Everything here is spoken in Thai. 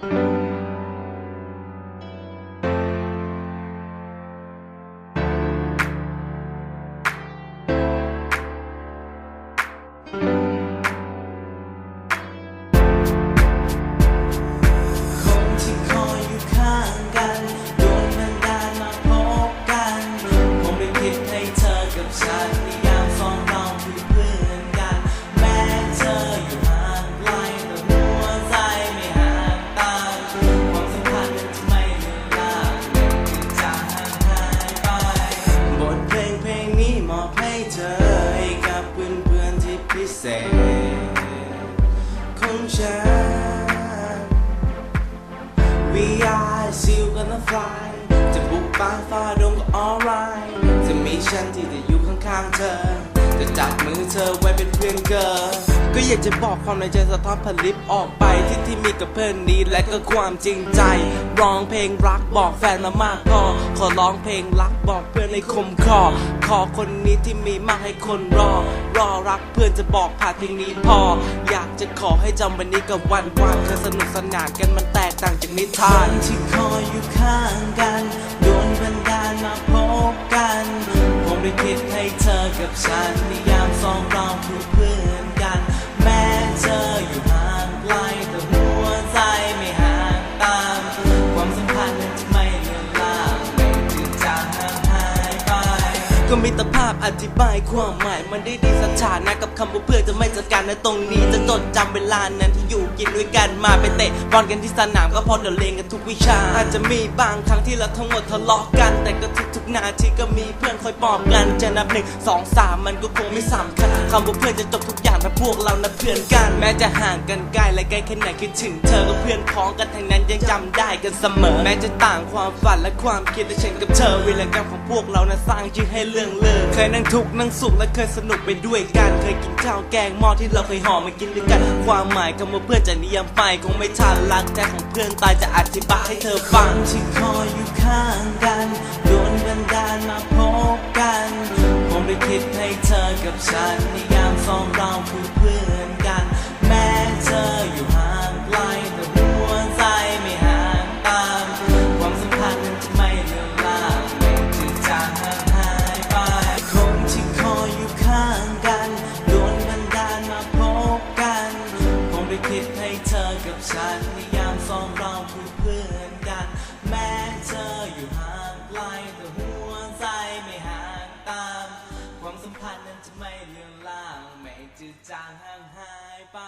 คน ที่พิเศษของฉัน We are still gonna fly จะบุกป่าฟ้าดงก็ alright จะมีฉันที่จะอยู่ข้างๆเธอ จะจับมือเธอไว้เป็นเพื่อนเกิน ก็อยากจะบอกความในใจสะท้อนผลิตออกไปที่ที่มีกับเพื่อนนี้และก็ความจริงใจ ร้องเพลงรักบอกแฟนมามากพอขอร้องเพลงรักบอกเพื่อนในคมคอขอคนนี้ที่มีมากให้คนรอ รอรักเพื่อนจะบอกผ่านเพลงนี้พอ อยากจะขอให้จำวันนี้กับวันวานเคยสนุกสนานกันมันแตกต่างจากนิทานที่คอยอยู่ข้างกันโดนบันดาลมาพบกันคงได้คิดให้เธอกับฉันนิยามสองเราคือ ก็มิตรภาพอธิบายความหมายมันได้ดีสถานะกับคำว่าเพื่อนจะไม่จัดการในะตรงนี้จะจดจำเวลานั้นที่อยู่กินด้วยกันมาไปเตะบอลกันที่สนามก็พอเดี๋ยวเลงกันทุกวิชา อาจจะมีบางครั้งที่เราทั้งหมดทะเลาะกัน แต่ก็ทุกๆนาทีก็มีเพื่อนคอยปลอบกันจะนับหนึ่งสองสามมันก็คงไม่สำคัญคำว่าเพื่อนจะจบทุกอย่างถ้าพวกเรานะเพื่อนกันแม้จะห่างกันไกลและใกล้แค่ไหนคิดถึงเธอก็เพื่อนพ้องกันทั้งนั้นยังจำได้กันเสมอ แม้จะต่างความฝันและความคิดและฉันกับเธอเวลากรรมของพวกเรานะสร้างชื่อให้เรื่องเลิกเคยนั่งทุกข์นั่งสุขและเคยสนุกไปด้วยกันเคยกินข้าวแกงหม้อที่เราเคยห่อมากินด้วยกันความหมายคำว่าเพื่อนจากนิยามไปคงไม่ทันรักแต่ของเพื่อนตายจะอธิบายให้เธอฟังที่คอยอยู่ข้างกันโดนบันดาลมาพบกันคงได้คิดให้เธอกับฉันนิยามสองเราคือเพื่อนกัน แม้เธอ คิดให้เธอกับฉันนยามสองเราคือเพื่อนกัน แม้เธออยู่ห่างไกลแต่หัวใจไม่ห่างตาม ความสัมพันธ์นั้นจะไม่เลือนลาง ไม่จืดจางห่างหายไป